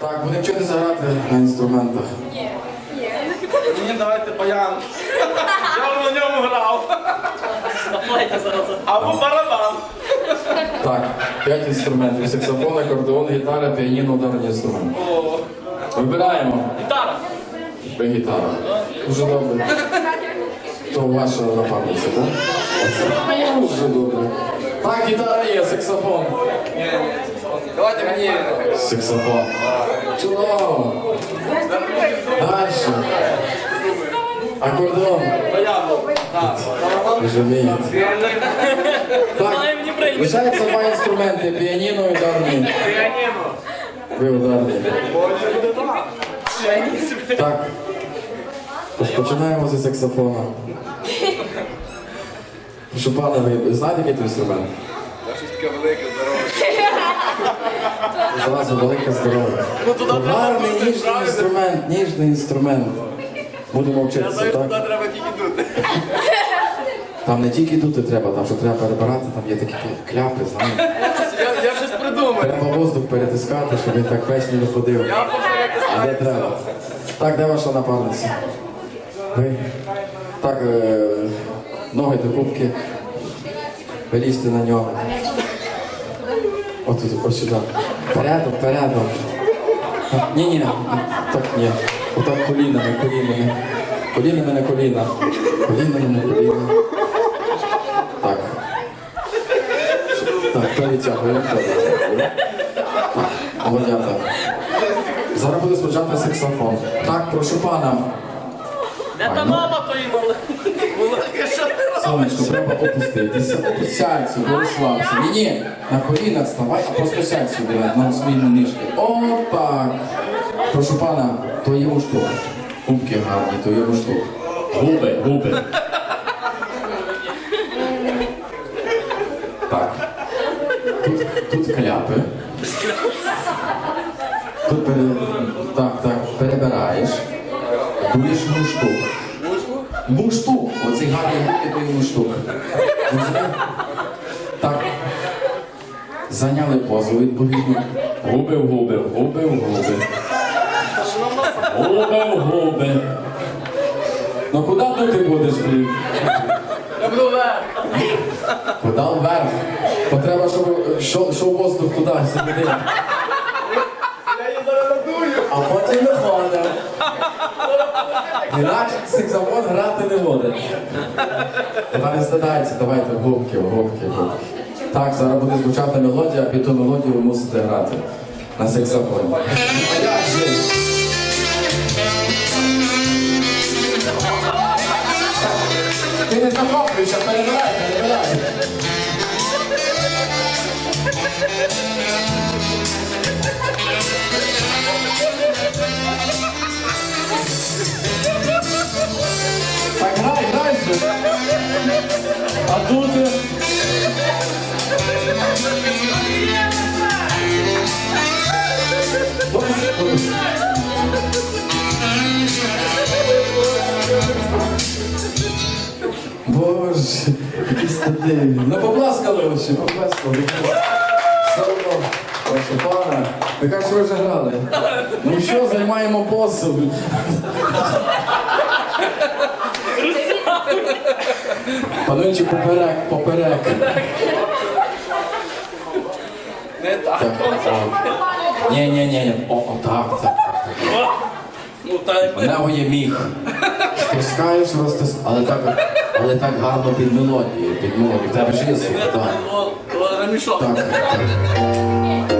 Так, будемо вчитися грати на інструментах. Мені давайте баян. Я на ньому грав. Або барабан. Так, п'ять інструментів. Саксофон, акордеон, гітара, піаніно, ударні інструменти. О, Вибираємо. Гітара. Ви гітара. Дуже добре. То ваша напарниця, так? Дуже добре. Так, гітара є, саксофон. Давайте мені. Саксофон. Чудово. Дальше. Акордеон. Баян. Так. Лишається два інструменти. Піаніно і ударні. Піаніно. Ви ударні. Так. Розпочинаємо зі саксофона. Що пане, ви знаєте, який це інструмент? Щось таке велике, здорове. Зразу велика здорова. Гарний ніжний інструмент, ніжний інструмент. Будемо вчитися, так? треба тільки тут. Там не тільки дути треба, там що треба перебирати, там є такі кляпи, знаєте. Я, я щось придумаю. Треба воздух перетискати, щоб він так весь не виходив. Я. А де треба? Так, де ваша напарниця? Ви? Так, е, ноги до кубки. Вилізьте на нього. От тут, ось сюди. Впередом, впередом. Ні, ні, так ні. Отак колінами, колінами. Колінами на коліна. Колінами на коліна. Так. Так, хто відтягує? Хто відтягує? Молодята. Зараз буде спочатку саксофон. Так, прошу пана. Де та мама тої мали? Велика, що ти робиш? Сонечко, треба опуститися. Сядь сюди, розслабся. Ні, ні, на колінах вставай, а просто сядь сюди на свої ніжки. О, так. Прошу пана, то є муштук. Губки гарні, то є муштук. Губи, губи. Так. Тут, тут кляпи. Тут пере... муштук. Розумієте? Так. Зайняли позу відповідно. Губи в губи, губи в губи. Губи в губи. Ну куди ти будеш, блін? Я буду вверх. Куди вверх? Бо треба, щоб йшов йшов воздух туди, всередині. Я її зараз надую. А потім виходимо. Інакше саксофон грати не буде. Вона не стидається, давайте губки, губки, губки. Так, зараз буде звучати мелодія, а під ту мелодію ви мусите грати на же? Ти не захоплюйся, перебирай, перебирай. А тут... Боже, які стати. Ну попласкали ось, попласкали. Сорок. Прошу пана. Ви кажете, ви вже грали. Ну що, займаємо посуд. Пануючи поперек, поперек. Не так. Ні, ні, ні. О, о, так, так. Ну так. У нього є міг. Стискаєш, розтис... але так, але так гарно під мелодією, під мелодією. В тебе ж є слух, так. Так, так.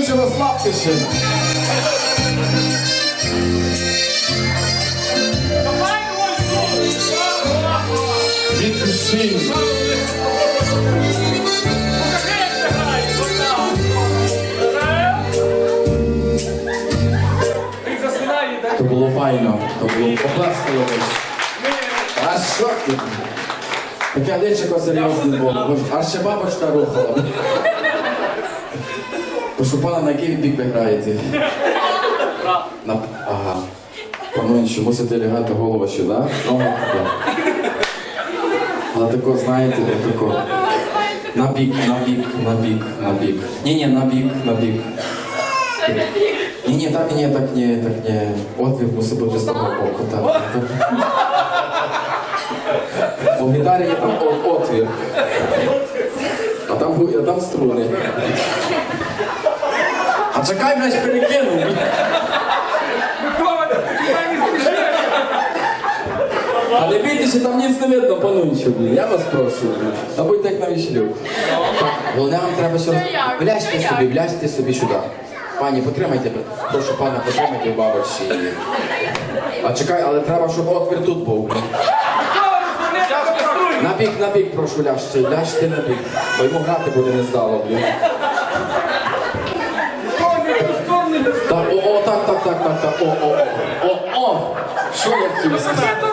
Пануючи, розслабте ще. Від душі. То було файно. То було поплескало. А що ти? Таке личико серйозне було, аж ще бабочка рухала. Прошу пана, на який бік ви граєте? На... Ага. Панове, мусите лягати голову сюди, ноги туди. Але тако, знаєте, тако. На бік, на бік, на бік, на бік. Ні, ні, на бік, на бік. Ні, ні, так ні, так ні, так ні. Отвір мусить бути з того боку. Так, так. У гітарі є там отвір. А там, а там струни. А чекай, блядь, перекинув. А не бійтеся, там ніц не видно, панунчу, блін. Я вас прошу. блін. А будьте як на вішлю. Головне вам треба ще роз... Вляжте собі, вляжте собі сюди. Пані, потримайте, прошу пана, потримайте в бабочці. А чекай, але треба, щоб отвір тут був. блін. На бік, на бік, прошу, ляжте, ляжте на бік. Бо йому грати буде не здало, блін. Так, о, о, так, так, так, так, так, о, о, о, о, о. Що я хотів сказати?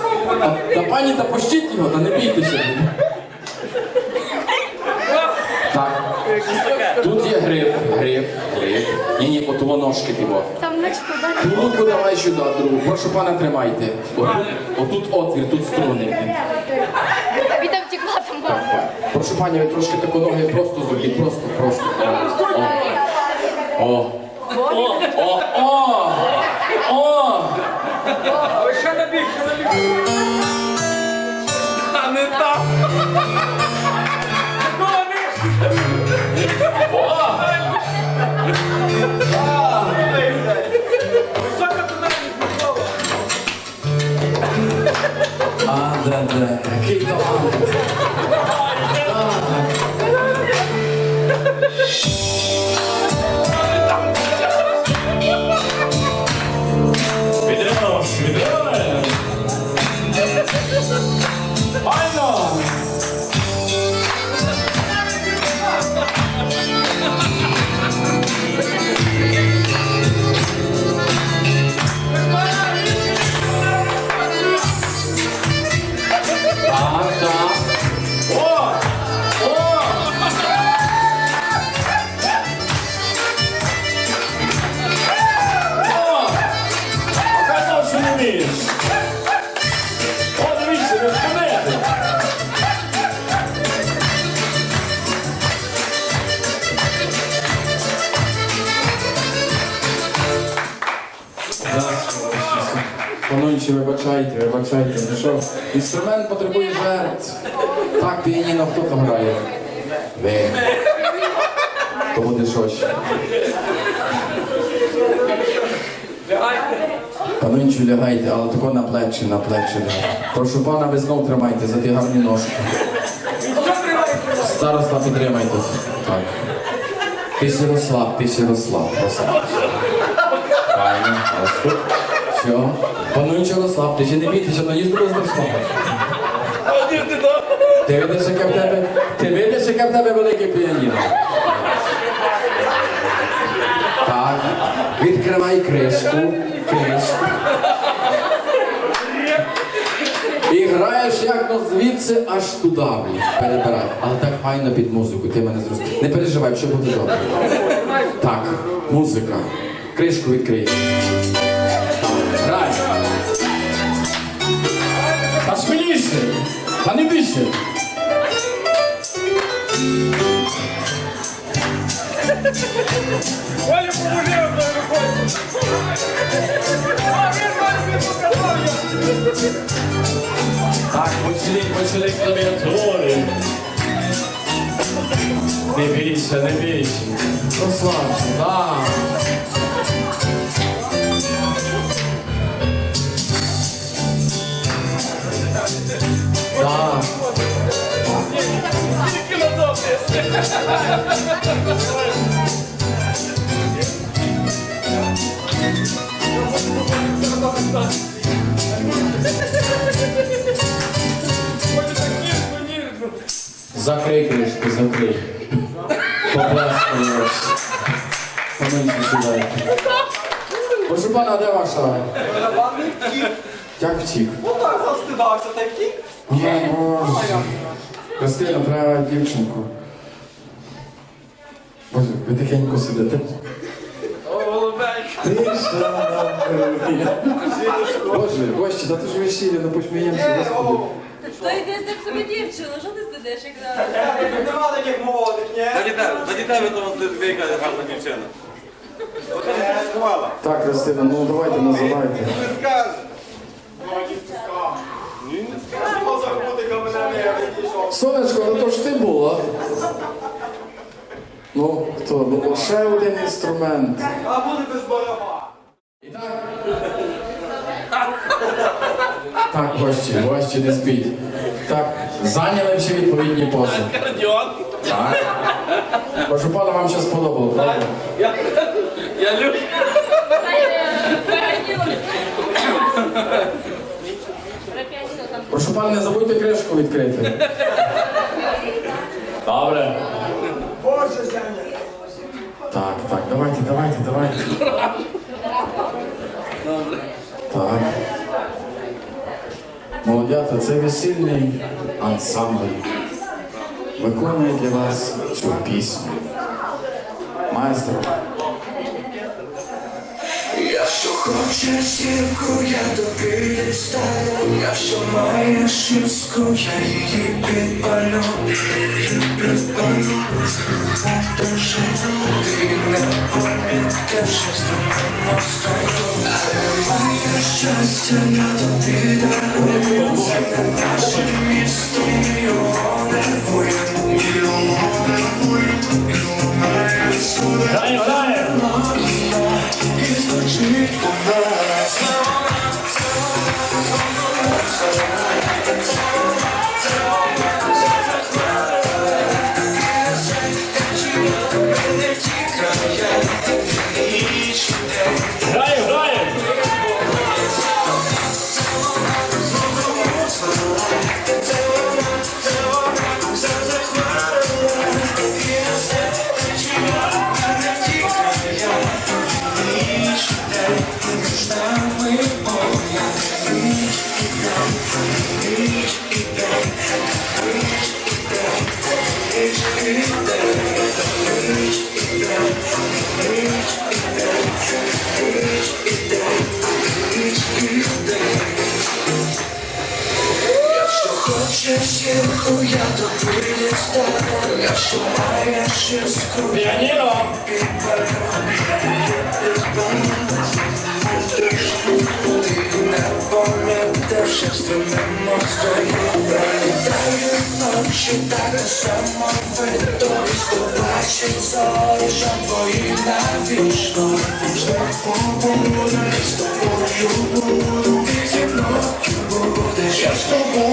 Та пані, та пущіть його, та не бійтеся. Так. Тут є гриб, гриб, гриб. Ні, ні, от воно ножки тимо. Там далі. Руку давай сюди, другу. Прошу пана, тримайте. Отут, отут отвір, тут струни. блін. Втекла там мама. Прошу пані, ви трошки таку ноги просто зробіть, просто, просто. О. О. О. О. О. Але ще на бік, ще на бік. А не так. Такого не. Висока тональність Микола. А, да, да. Який талант. Інструмент потребує жертв. Так, піаніно хто там грає? Ви. То буде щось. Лягайте. Панончу лягайте, але тако на плечі, на плечі. Прошу пана, ви знов тримайте за ті гарні ножки. Староста підтримайте. Так. Ти сі розслаб, ти сі розслаб. Правильно. Все. Пануючи ти ще не бійтеся, но їсти без розслаб. Ти видиш, яке в тебе, ти видиш, яке в тебе велике піаніно. Так. Відкривай кришку, кришку. І граєш як ну звідси аж туди. Перебирай. Але так файно під музику, ти мене зрозумів. Не переживай, все буде добре. Так, музика. Кришку відкрий. Грай. А сміліше! Та не більше! Оля, поможи, а то виходить. А, він не показав я. Так, почали, почали клавіатури. Не бійся, не бійся. Розслабся, так. Так. Тільки на добре. Ой, так ніжно, ніжно. Закрий кришку, закрий. Поплескай ось. Поменше сюди. Прошу Як втік? Отак завстидався, та й втік. О, Боже. Христина, треба дівчинку. Боже, ви тихенько сидите. О, голубенька. Боже, гості, та ти ж весілля, ну посміємося, Е, господи. о, То йди з ним собі дівчину, що ти сидиш, як на... е, Нема таких молодих, ні? Тебе, заді тебе тому яка гарна дівчина. От ти не рискувала. Так, Христина, ну давайте називайте. Не скажеш. Сонечко, ну то ж ти була. Ну, хто? Ну, ще один інструмент. А буде без бараба. І так. Так, гості, гості не спіть. Так, зайняли всі відповідні пози. Так. Прошу пана, вам ще сподобало, правда? Я, я люблю. Прошу пана, не забудьте кришку відкрити. Добре. Боже, Женя. Так, так, давайте, давайте, давайте. Так. Молодята, це весільний ансамбль. Виконує для вас цю пісню. Маестро. Якщо хочеш зірку, я тобі дістану Якщо маєш мізку, я її підпалю. Підпалю. Дуже ти не помітиш, що з тобою стою Але маєш щастя, я тобі дарую. Це не наше місто, ми його нервуємо Ми хочеш зірку, я тобі дістану Якщо маєш мізку, Піаніно. Ти не пам'ятаєш, як стримимо свою Пролітаю ночі, так само видовість Побачить зорі, що твої навічно Знову буду, з тобою буду Ти зі мною будеш, я з тобою буду